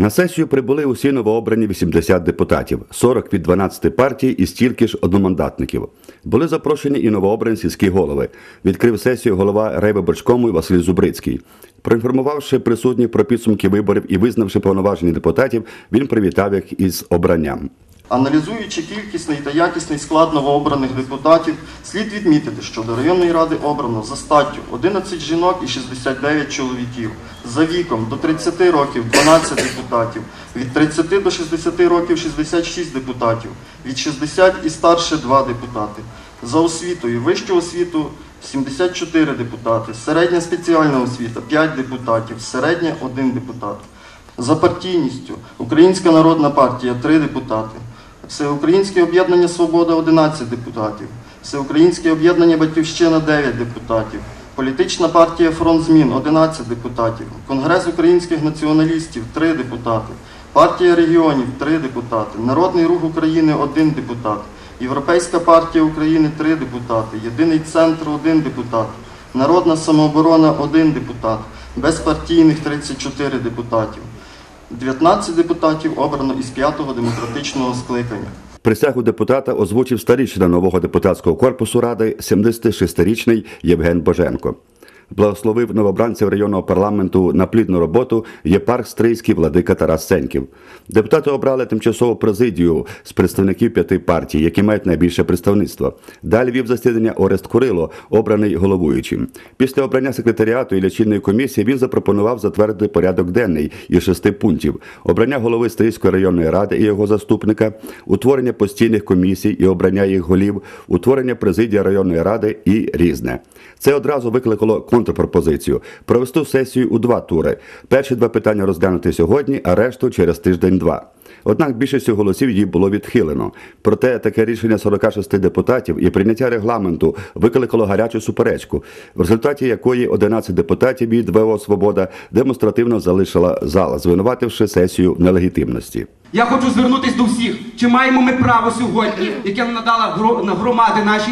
На сесію прибули усі новообрані 80 депутатів, 40 від 12 партій і стільки ж одномандатників. Були запрошені і новообрані сільські голови. Відкрив сесію голова райвиборчкому Василь Зубрицький. Проінформувавши присутніх про підсумки виборів і визнавши повноваження депутатів, він привітав їх із обранням. Аналізуючи кількісний та якісний склад новообраних депутатів, слід відмітити, що до районної ради обрано за статтю 11 жінок і 69 чоловіків, за віком до 30 років 12 депутатів, від 30 до 60 років 66 депутатів, від 60 і старше 2 депутати. За освітою вищу освіту 74 депутати, середня спеціальна освіта 5 депутатів, середня 1 депутат. За партійністю Українська народна партія 3 депутати. Всеукраїнське об'єднання Свобода 11 депутатів, Всеукраїнське об'єднання Батьківщина 9 депутатів, Політична партія Фронт Змін 11 депутатів, Конгрес українських націоналістів 3 депутати, Партія регіонів 3 депутати, Народний рух України 1 депутат, Європейська партія України 3 депутати, Єдиний центр 1 депутат, Народна самооборона 1 депутат, безпартійних 34 депутатів. 19 депутатів обрано із 5-го демократичного скликання. Присягу депутата озвучив старішина нового депутатського корпусу ради 76-річний Євген Боженко. Благословив новобранців районного парламенту на плідну роботу єпарх Стрийський владика Тарас Сеньків. Депутати обрали тимчасову президію з представників п'яти партій, які мають найбільше представництво. Далі вів засідання Орест Курило, обраний головуючим. Після обрання секретаріату і лічильної комісії він запропонував затвердити порядок денний із шести пунктів: обрання голови Стрийської районної ради і його заступника, утворення постійних комісій і обрання їх голів, утворення президії районної ради і різне. Це одразу викликало контрпропозицію провести сесію у два тури. Перші два питання розглянути сьогодні, а решту через тиждень-два. Однак більшістю голосів її було відхилено. Проте таке рішення 46 депутатів і прийняття регламенту викликало гарячу суперечку, в результаті якої 11 депутатів від ВО Свобода демонстративно залишила зал, звинувативши сесію в нелегітимності. Я хочу звернутися до всіх. Чи маємо ми право сьогодні, яке нам надала гро- на громади наші,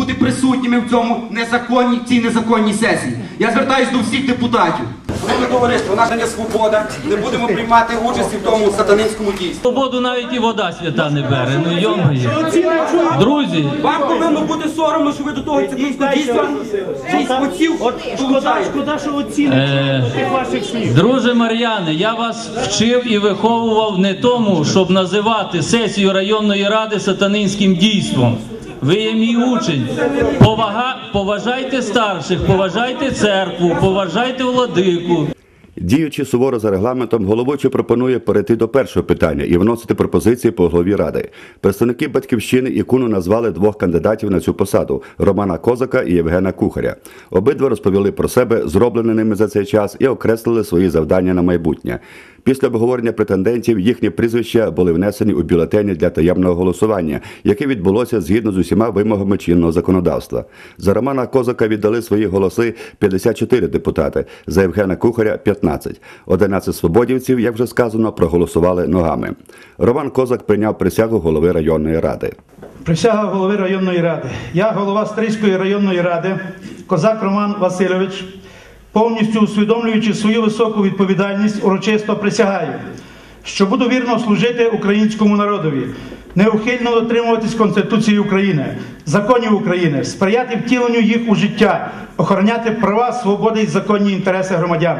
бути присутніми в цьому незаконній цій незаконній сесії? Я звертаюся до всіх депутатів. Шановне товариство, наша не свобода. Не будемо приймати участі в тому сатанинському дійстві. Свободу навіть і вода свята не бере. Ну йомає. Друзі, Вам повинно бути соромно, що ви до того сатанинського дійства Шкода, долучаєте. шкода, що оціните Е, тих ваших слів. друже Мар'яне, я вас вчив і виховував не тому, щоб називати сесію районної ради сатанинським дійством. Ви є мій учень. Повага, поважайте старших, поважайте церкву, поважайте владику. Діючи суворо за регламентом, головуючий пропонує перейти до першого питання і вносити пропозиції по голові ради. Представники батьківщини і куну назвали двох кандидатів на цю посаду Романа Козака і Євгена Кухаря. Обидва розповіли про себе, зроблене ними за цей час, і окреслили свої завдання на майбутнє. Після обговорення претендентів їхні прізвища були внесені у бюлетені для таємного голосування, яке відбулося згідно з усіма вимогами чинного законодавства. За Романа Козака віддали свої голоси 54 депутати, за Євгена Кухаря 15. 11 свободівців, як вже сказано, проголосували ногами. Роман Козак прийняв присягу голови районної ради. Присяга голови районної ради. Я голова Стрийської районної ради, козак Роман Васильович, повністю усвідомлюючи свою високу відповідальність, урочисто присягаю, що буду вірно служити українському народові, неухильно дотримуватись Конституції України, законів України, сприяти втіленню їх у життя, охороняти права, свободи і законні інтереси громадян.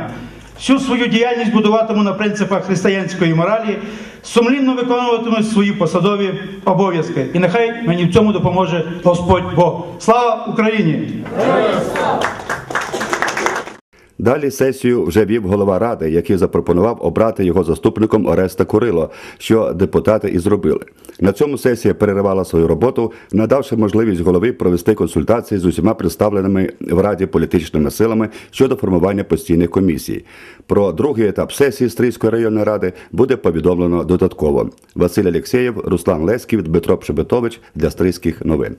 Всю свою діяльність будуватиму на принципах християнської моралі, сумлінно виконуватиму свої посадові обов'язки. І нехай мені в цьому допоможе Господь Бог. Слава Україні! Далі сесію вже вів голова ради, який запропонував обрати його заступником Ореста Курило, що депутати і зробили. На цьому сесія переривала свою роботу, надавши можливість голові провести консультації з усіма представленими в раді політичними силами щодо формування постійних комісій. Про другий етап сесії Стрийської районної ради буде повідомлено додатково. Василь Алєксєєв, Руслан Леськів, Дмитро Пшебетович для Стрийських новин.